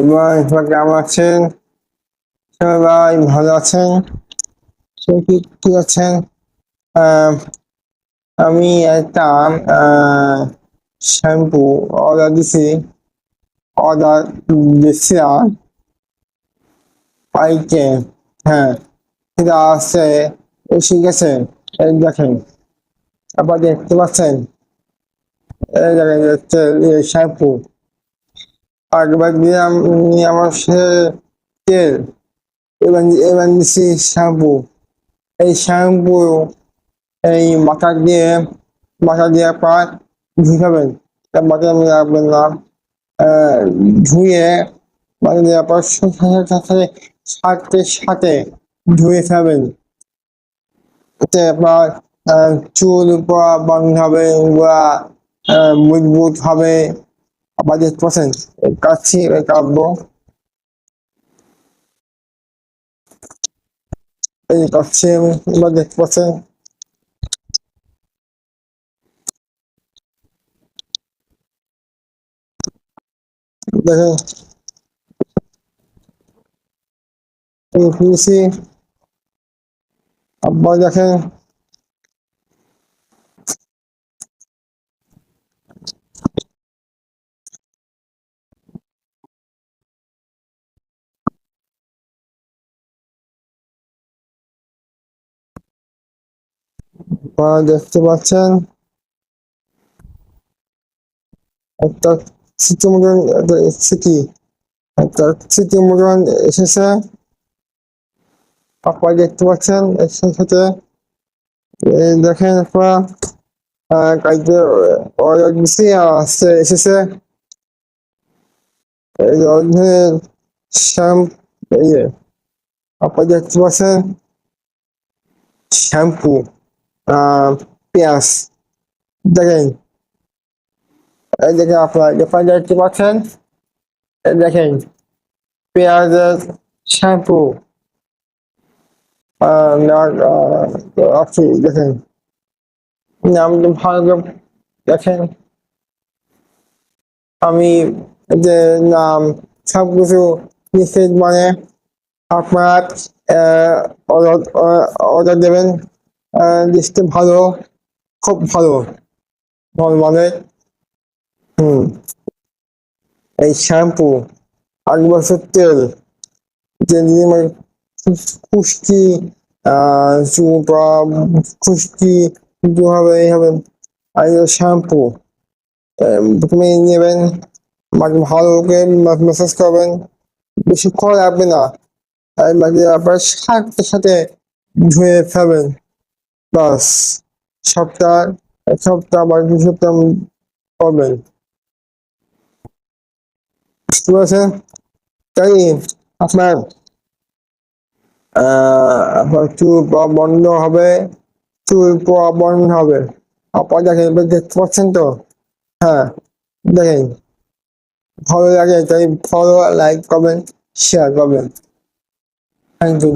এবং সবাই কেমন আছেন? সবাই ভালো আছেন? সবাই কি ঠিক আছেন? আমি একটা শ্যাম্পু অর্ডার দিছি। অর্ডার দিচ্ছিলাম পাইকে হ্যাঁ। সেটা আসছে এসে গেছে। দেখেন আবার দেখতে পাচ্ছেন? এই দেখেন শ্যাম্পু। এবার এবার দিচ্ছি শ্যাম্পু। এই শ্যাম্পু, এই মাথা দিয়ে মাথা দিয়ে পর ধুইখাবেন মাথা রাখবেন না। ধুয়ে মাথা দেওয়ার পর সাথে সাথে সাথে ধুয়ে খাবেন এতে আপনার চুল বন্ধ হবে, বা মজবুত হবে। আবার দেখতে পাচ্ছেন কাচ্ছি কাটবো এই কাচ্ছি আমি এবার দেখতে পাচ্ছেন দেখেন আপনারা দেখতে পাচ্ছেন। একটা স্মৃতি মতন একটা মতন এসেছে। আপনারা দেখতে পাচ্ছেন এর সাথে দেখেন আপনারা কালকে অর্ডার আসছে এসেছে। এই শ্যাম এই আপনারা দেখতে পাচ্ছেন শ্যাম্পু। পেঁয়াজ। দেখেন। এই দেখেন আপনারা আপনারা দেখতে পাচ্ছেন দেখেন পেঁয়াজের শ্যাম্পু। আহ না- আহ, আছে দেখেন। নাম ভালো দেখেন। আমি যে নাম সবকিছু নিশ্চিত মানে আপনার অর্ডার দেবেন। লিস্টে ভালো, খুব ভালো। মানে হুম। এই শ্যাম্পু, আট বছর তেল যে খুশকি খুশকি কিন্তু হবে, এই হবে। আর শ্যাম্পু প্রথমে নেবেন ভালো করে ম্যাসাজ করবেন বেশিক্ষণ লাগবে না। আর আবার সাথে সাথে ধুয়ে ফেলবেন। বাস, সপ্তাহ এক সপ্তাহ বা দু সপ্তাহ করবেন। বুঝতে পারছেন? তাই আপনার চুল বন্ধ হবে, চুল পড়া বন্ধ হবে। আপনার দেখেন দেখতে পাচ্ছেন তো? হ্যাঁ দেখেন। ভালো লাগে, তাই ফলো লাইক করবেন শেয়ার করবেন। Thank you